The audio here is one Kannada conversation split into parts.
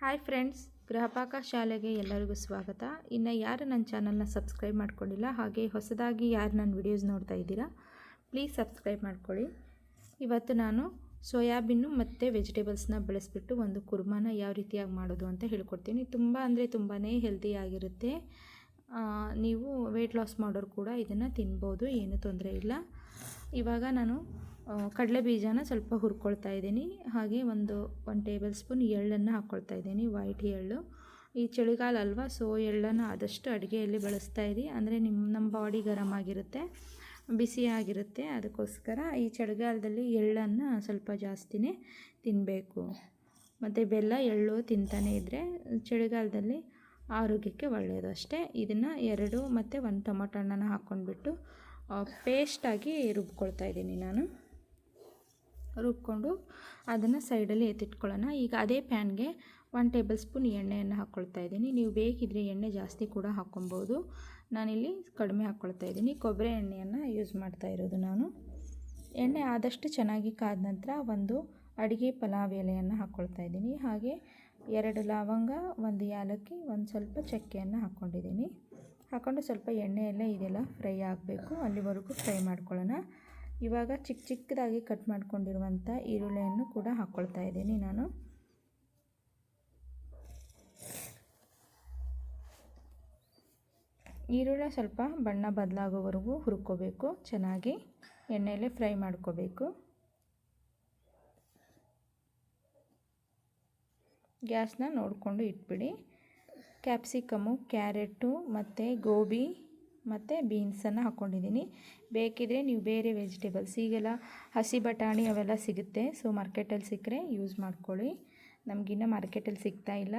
ಹಾಯ್ ಫ್ರೆಂಡ್ಸ್, ಗೃಹಪಾಕ ಶಾಲೆಗೆ ಎಲ್ಲರಿಗೂ ಸ್ವಾಗತ. ಇನ್ನು ಯಾರು ನನ್ನ ಚಾನಲ್ನ ಸಬ್ಸ್ಕ್ರೈಬ್ ಮಾಡ್ಕೊಂಡಿಲ್ಲ, ಹಾಗೆ ಹೊಸದಾಗಿ ಯಾರು ನನ್ನ ವಿಡಿಯೋಸ್ ನೋಡ್ತಾ ಇದ್ದೀರಾ, ಪ್ಲೀಸ್ ಸಬ್ಸ್ಕ್ರೈಬ್ ಮಾಡ್ಕೊಳ್ಳಿ. ಇವತ್ತು ನಾನು ಸೋಯಾಬೀನು ಮತ್ತು ವೆಜಿಟೇಬಲ್ಸ್ನ ಬೆಳೆಸ್ಬಿಟ್ಟು ಒಂದು ಕುರ್ಮಾನ ಯಾವ ರೀತಿಯಾಗಿ ಮಾಡೋದು ಅಂತ ಹೇಳ್ಕೊಡ್ತೀನಿ. ತುಂಬ ಅಂದರೆ ತುಂಬಾ ಹೆಲ್ದಿಯಾಗಿರುತ್ತೆ ನೀವು ವೆಯ್ಟ್ ಲಾಸ್ ಮಾಡೋರು ಕೂಡ ಇದನ್ನು ತಿನ್ಬೋದು, ಏನೂ ತೊಂದರೆ ಇಲ್ಲ. ಇವಾಗ ನಾನು ಕಡಲೆ ಬೀಜನ ಸ್ವಲ್ಪ ಹುರ್ಕೊಳ್ತಾ ಇದ್ದೀನಿ. ಹಾಗೆ ಒಂದು ಒನ್ ಟೇಬಲ್ ಸ್ಪೂನ್ ಎಳ್ಳನ್ನು ಹಾಕ್ಕೊಳ್ತಾ ಇದ್ದೀನಿ ವೈಟ್ ಎಳ್ಳು. ಈ ಚಳಿಗಾಲ ಅಲ್ವಾ ಸೊ ಎಳ್ಳನ್ನು ಆದಷ್ಟು ಅಡುಗೆಯಲ್ಲಿ ಬಳಸ್ತಾ ಇರಿ. ಅಂದರೆ ನಿಮ್ಮ ನಮ್ಮ ಬಾಡಿ ಗರಮ್ ಆಗಿರುತ್ತೆ ಬಿಸಿಯಾಗಿರುತ್ತೆ ಅದಕ್ಕೋಸ್ಕರ ಈ ಚಳಿಗಾಲದಲ್ಲಿ ಎಳ್ಳನ್ನು ಸ್ವಲ್ಪ ಜಾಸ್ತಿನೇ ತಿನ್ನಬೇಕು ಮತ್ತು ಬೆಲ್ಲ, ಎಳ್ಳು ತಿಂತಾನೆ ಇದ್ದರೆ ಚಳಿಗಾಲದಲ್ಲಿ ಆರೋಗ್ಯಕ್ಕೆ ಒಳ್ಳೆಯದು ಅಷ್ಟೇ. ಇದನ್ನು ಎರಡು ಮತ್ತು ಒಂದು ಟೊಮೊಟೊ ಹಣ್ಣನ್ನು ಹಾಕ್ಕೊಂಡ್ಬಿಟ್ಟು ಪೇಸ್ಟಾಗಿ ರುಬ್ಕೊಳ್ತಾ ಇದ್ದೀನಿ ನಾನು. ರುಬ್ಕೊಂಡು ಅದನ್ನು ಸೈಡಲ್ಲಿ ಎತ್ತಿಟ್ಕೊಳ್ಳೋಣ. ಈಗ ಅದೇ ಪ್ಯಾನ್ಗೆ ಒನ್ ಟೇಬಲ್ ಸ್ಪೂನ್ ಎಣ್ಣೆಯನ್ನು ಹಾಕ್ಕೊಳ್ತಾ ಇದ್ದೀನಿ. ನೀವು ಬೇಕಿದ್ರೆ ಎಣ್ಣೆ ಜಾಸ್ತಿ ಕೂಡ ಹಾಕ್ಕೊಬೋದು ನಾನಿಲ್ಲಿ ಕಡಿಮೆ ಹಾಕ್ಕೊಳ್ತಾ ಇದ್ದೀನಿ. ಕೊಬ್ಬರಿ ಎಣ್ಣೆಯನ್ನು ಯೂಸ್ ಮಾಡ್ತಾ ಇರೋದು ನಾನು. ಎಣ್ಣೆ ಆದಷ್ಟು ಚೆನ್ನಾಗಿ ಕಾದ ನಂತರ ಒಂದು ಅಡುಗೆ ಪಲಾವ್ ಎಲೆಯನ್ನು ಹಾಕ್ಕೊಳ್ತಾ ಇದ್ದೀನಿ. ಹಾಗೆ ಎರಡು ಲವಂಗ, ಒಂದು ಏಲಕ್ಕಿ ಒಂದು ಸ್ವಲ್ಪ ಚಕ್ಕೆಯನ್ನು ಹಾಕ್ಕೊಂಡಿದ್ದೀನಿ. ಹಾಕ್ಕೊಂಡು ಸ್ವಲ್ಪ ಎಣ್ಣೆಯಲ್ಲೇ ಇದೆಲ್ಲ ಫ್ರೈ ಆಗಬೇಕು. ಅಲ್ಲಿವರೆಗೂ ಫ್ರೈ ಮಾಡ್ಕೊಳ್ಳೋಣ. ಇವಾಗ ಚಿಕ್ಕ ಚಿಕ್ಕದಾಗಿ ಕಟ್ ಮಾಡ್ಕೊಂಡಿರುವಂಥ ಈರುಳ್ಳಿಯನ್ನು ಕೂಡ ಹಾಕ್ಕೊಳ್ತಾ ಇದ್ದೀನಿ ನಾನು. ಈರುಳ್ಳಿ ಸ್ವಲ್ಪ ಬಣ್ಣ ಬದಲಾಗೋವರೆಗೂ ಹುರ್ಕೋಬೇಕು, ಚೆನ್ನಾಗಿ ಎಣ್ಣೆಯಲ್ಲೇ ಫ್ರೈ ಮಾಡ್ಕೋಬೇಕು. ಗ್ಯಾಸ್ನ ನೋಡಿಕೊಂಡು ಇಟ್ಬಿಡಿ. ಕ್ಯಾಪ್ಸಿಕಮು, ಕ್ಯಾರೆಟು ಮತ್ತು ಗೋಬಿ ಮತ್ತು ಬೀನ್ಸನ್ನು ಹಾಕ್ಕೊಂಡಿದ್ದೀನಿ ಬೇಕಿದ್ರೆ ನೀವು ಬೇರೆ ವೆಜಿಟೇಬಲ್ಸ್ ಈಗೆಲ್ಲ ಹಸಿ ಬಟಾಣಿ ಅವೆಲ್ಲ ಸಿಗುತ್ತೆ. ಸೊ ಮಾರ್ಕೆಟಲ್ಲಿ ಸಿಕ್ಕರೆ ಯೂಸ್ ಮಾಡ್ಕೊಳ್ಳಿ. ನಮಗಿನ್ನ ಮಾರ್ಕೆಟಲ್ಲಿ ಸಿಗ್ತಾ ಇಲ್ಲ.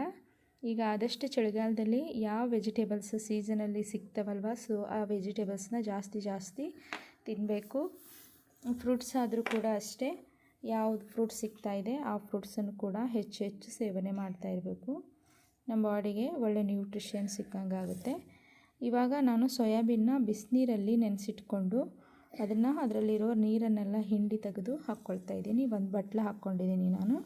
ಈಗ ಆದಷ್ಟು ಚಳಿಗಾಲದಲ್ಲಿ ಯಾವ ವೆಜಿಟೇಬಲ್ಸ್ ಸೀಸನಲ್ಲಿ ಸಿಗ್ತಾವಲ್ವ ಸೊ ಆ ವೆಜಿಟೇಬಲ್ಸ್ನ ಜಾಸ್ತಿ ಜಾಸ್ತಿ ತಿನ್ನಬೇಕು ಫ್ರೂಟ್ಸ್ ಆದರೂ ಕೂಡ ಅಷ್ಟೇ. ಯಾವುದು ಸಿಗ್ತಾ ಇದೆ, ಆ ಫ್ರೂಟ್ಸನ್ನು ಕೂಡ ಹೆಚ್ಚು ಹೆಚ್ಚು ಸೇವನೆ ಮಾಡ್ತಾ ಇರಬೇಕು. ನಮ್ಮ ಬಾಡಿಗೆ ಒಳ್ಳೆ ನ್ಯೂಟ್ರಿಷನ್ ಸಿಕ್ಕಂಗೆ ಆಗುತ್ತೆ ಇವಾಗ ನಾನು ಸೋಯಾಬೀನ್ನ ಬಿಸಿನೀರಲ್ಲಿ ನೆನೆಸಿಟ್ಕೊಂಡು ಅದನ್ನು ಅದರಲ್ಲಿರೋ ನೀರನ್ನೆಲ್ಲ ಹಿಂಡಿ ತೆಗೆದು ಹಾಕ್ಕೊಳ್ತಾ ಇದ್ದೀನಿ. ಒಂದು ಬಟ್ಲ ಹಾಕ್ಕೊಂಡಿದ್ದೀನಿ ನಾನು.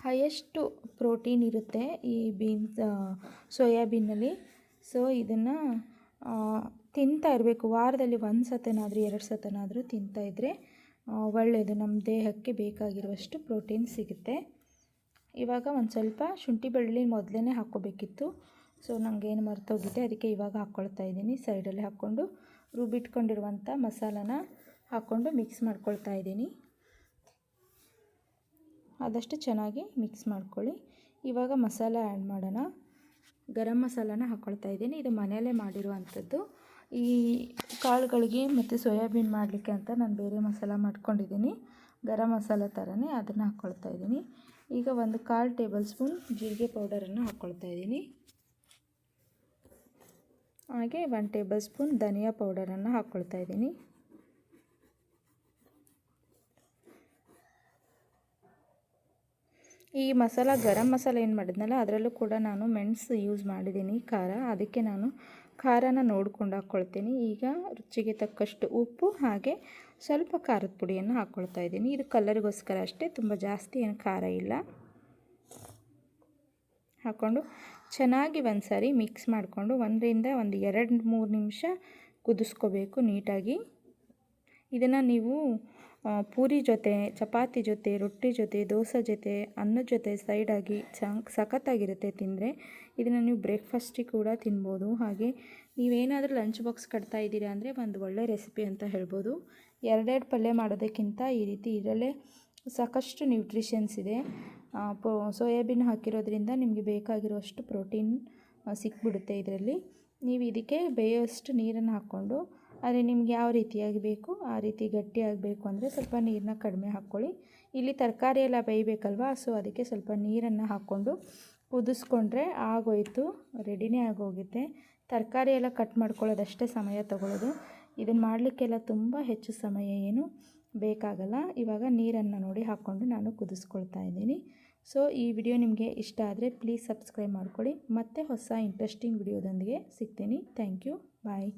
ಹೈಯೆಸ್ಟು ಪ್ರೋಟೀನ್ ಇರುತ್ತೆ ಈ ಬೀನ್ಸ್ ಸೋಯಾಬೀನಲ್ಲಿ. ಸೊ, ಇದನ್ನು ತಿಂತಾ ಇರಬೇಕು. ವಾರದಲ್ಲಿ ಒಂದು ಸತನಾದರೂ ಎರಡು ಸತನಾದರೂ ತಿಂತಾಯಿದ್ರೆ ಒಳ್ಳೆಯದು ನಮ್ಮ ದೇಹಕ್ಕೆ ಬೇಕಾಗಿರುವಷ್ಟು ಪ್ರೋಟೀನ್ ಸಿಗುತ್ತೆ. ಇವಾಗ ಒಂದು ಸ್ವಲ್ಪ ಶುಂಠಿ ಬೆಳ್ಳುಳ್ಳಿ ಮೊದಲೇ ಹಾಕ್ಕೋಬೇಕಿತ್ತು. ಸೊ ನನಗೇನು ಮರ್ತೋಗಿದೆ, ಅದಕ್ಕೆ ಇವಾಗ ಹಾಕ್ಕೊಳ್ತಾ ಇದ್ದೀನಿ. ಸೈಡಲ್ಲಿ ಹಾಕ್ಕೊಂಡು ರುಬ್ಬಿಟ್ಕೊಂಡಿರುವಂಥ ಮಸಾಲಾನ ಹಾಕ್ಕೊಂಡು ಮಿಕ್ಸ್ ಮಾಡ್ಕೊಳ್ತಾ ಇದ್ದೀನಿ. ಆದಷ್ಟು ಚೆನ್ನಾಗಿ ಮಿಕ್ಸ್ ಮಾಡ್ಕೊಳ್ಳಿ. ಇವಾಗ ಮಸಾಲ ಆ್ಯಡ್ ಮಾಡೋಣ. ಗರಂ ಮಸಾಲನ ಹಾಕ್ಕೊಳ್ತಾ ಇದ್ದೀನಿ. ಇದು ಮನೆಯಲ್ಲೇ ಮಾಡಿರುವಂಥದ್ದು. ಈ ಕಾಳುಗಳಿಗೆ ಮತ್ತು ಸೋಯಾಬೀನ್ ಮಾಡಲಿಕ್ಕೆ ಅಂತ ನಾನು ಬೇರೆ ಮಸಾಲ ಮಾಡ್ಕೊಂಡಿದ್ದೀನಿ. ಗರಂ ಮಸಾಲ ಥರನೇ ಅದನ್ನು ಹಾಕ್ಕೊಳ್ತಾ ಇದ್ದೀನಿ. ಈಗ ಒಂದು ಕಾಲು ಟೇಬಲ್ ಸ್ಪೂನ್ ಜೀರಿಗೆ ಪೌಡರನ್ನು ಹಾಕ್ಕೊಳ್ತಾ ಇದ್ದೀನಿ. ಹಾಗೆ ಒನ್ ಟೇಬಲ್ ಸ್ಪೂನ್ ಧನಿಯಾ ಪೌಡರನ್ನು ಹಾಕ್ಕೊಳ್ತಾ ಇದ್ದೀನಿ. ಈ ಮಸಾಲ ಗರಂ ಮಸಾಲ ಏನು ಮಾಡಿದ್ನಲ್ಲ, ಅದರಲ್ಲೂ ಕೂಡ ನಾನು ಮೆಣಸು ಯೂಸ್ ಮಾಡಿದ್ದೀನಿ, ಖಾರ. ಅದಕ್ಕೆ ನಾನು ಖಾರನ ನೋಡ್ಕೊಂಡು ಹಾಕ್ಕೊಳ್ತೀನಿ ಈಗ ರುಚಿಗೆ ತಕ್ಕಷ್ಟು ಉಪ್ಪು, ಹಾಗೆ ಸ್ವಲ್ಪ ಖಾರದ ಪುಡಿಯನ್ನು ಹಾಕ್ಕೊಳ್ತಾ ಇದ್ದೀನಿ. ಇದು ಕಲರಿಗೋಸ್ಕರ ಅಷ್ಟೇ, ತುಂಬ ಜಾಸ್ತಿ ಏನು ಖಾರ ಇಲ್ಲ. ಹಾಕ್ಕೊಂಡು ಚೆನ್ನಾಗಿ ಒಂದು ಸಾರಿ ಮಿಕ್ಸ್ ಮಾಡಿಕೊಂಡು ಒಂದರಿಂದ ಒಂದು ಎರಡು ಮೂರು ನಿಮಿಷ ಕುದಿಸ್ಕೋಬೇಕು ನೀಟಾಗಿ. ಇದನ್ನು ನೀವು ಪೂರಿ ಜೊತೆ, ಚಪಾತಿ ಜೊತೆ, ರೊಟ್ಟಿ ಜೊತೆ, ದೋಸೆ ಜೊತೆ ಅನ್ನದ ಜೊತೆ ಸೈಡಾಗಿ ಚಂಕ್ ಸಖತ್ತಾಗಿರುತ್ತೆ ತಿಂದರೆ ಇದನ್ನು ನೀವು ಬ್ರೇಕ್ಫಾಸ್ಟಿಗೆ ಕೂಡ ತಿನ್ಬೋದು. ಹಾಗೆ ನೀವೇನಾದರೂ ಲಂಚ್ ಬಾಕ್ಸ್ ಕಟ್ತಾ ಇದ್ದೀರಾ ಅಂದರೆ ಒಂದು ಒಳ್ಳೆ ರೆಸಿಪಿ ಅಂತ ಹೇಳ್ಬೋದು. ಎರಡೆರಡು ಪಲ್ಯ ಮಾಡೋದಕ್ಕಿಂತ ಈ ರೀತಿ ಇದರಲ್ಲೇ ಸಾಕಷ್ಟು ನ್ಯೂಟ್ರಿಷನ್ಸ್ ಇದೆ. ಸೋಯಾಬೀನ್ ಹಾಕಿರೋದ್ರಿಂದ ನಿಮಗೆ ಬೇಕಾಗಿರುವಷ್ಟು ಪ್ರೋಟೀನ್ ಸಿಕ್ಬಿಡುತ್ತೆ ಇದರಲ್ಲಿ. ನೀವು ಇದಕ್ಕೆ ಬೇಯೋಷ್ಟು ನೀರನ್ನು ಹಾಕ್ಕೊಂಡು ಆದರೆ ನಿಮ್ಗೆ ಯಾವ ರೀತಿಯಾಗಿ ಬೇಕು ಆ ರೀತಿ ಗಟ್ಟಿಯಾಗಬೇಕು ಅಂದರೆ ಸ್ವಲ್ಪ ನೀರನ್ನ ಕಡಿಮೆ ಹಾಕ್ಕೊಳ್ಳಿ. ಇಲ್ಲಿ ತರಕಾರಿ ಎಲ್ಲ ಬೇಯಬೇಕಲ್ವಾ, ಸೊ ಅದಕ್ಕೆ ಸ್ವಲ್ಪ ನೀರನ್ನು ಹಾಕ್ಕೊಂಡು ಕುದಿಸ್ಕೊಂಡ್ರೆ ಆಗೋಯಿತು, ರೆಡಿನೇ ಆಗೋಗುತ್ತೆ. ತರಕಾರಿ ಎಲ್ಲ ಕಟ್ ಮಾಡ್ಕೊಳ್ಳೋದಷ್ಟೇ ಸಮಯ ತಗೊಳ್ಳೋದು. ಇದನ್ನು ಮಾಡಲಿಕ್ಕೆಲ್ಲ ತುಂಬ ಹೆಚ್ಚು ಸಮಯ ಏನು? ಬೇಕಾಗಲ್ಲ. ಇವಾಗ ನೀರನ್ನು ನೋಡಿ ಹಾಕ್ಕೊಂಡು ನಾನು ಕುದಿಸ್ಕೊಳ್ತಾ ಇದ್ದೀನಿ. ಸೊ ಈ ವಿಡಿಯೋ ನಿಮಗೆ ಇಷ್ಟ ಆದರೆ ಪ್ಲೀಸ್ ಸಬ್ಸ್ಕ್ರೈಬ್ ಮಾಡ್ಕೊಳ್ಳಿ. ಮತ್ತೆ ಹೊಸ ಇಂಟ್ರೆಸ್ಟಿಂಗ್ ವಿಡಿಯೋದೊಂದಿಗೆ ಸಿಗ್ತೀನಿ. Thank you bye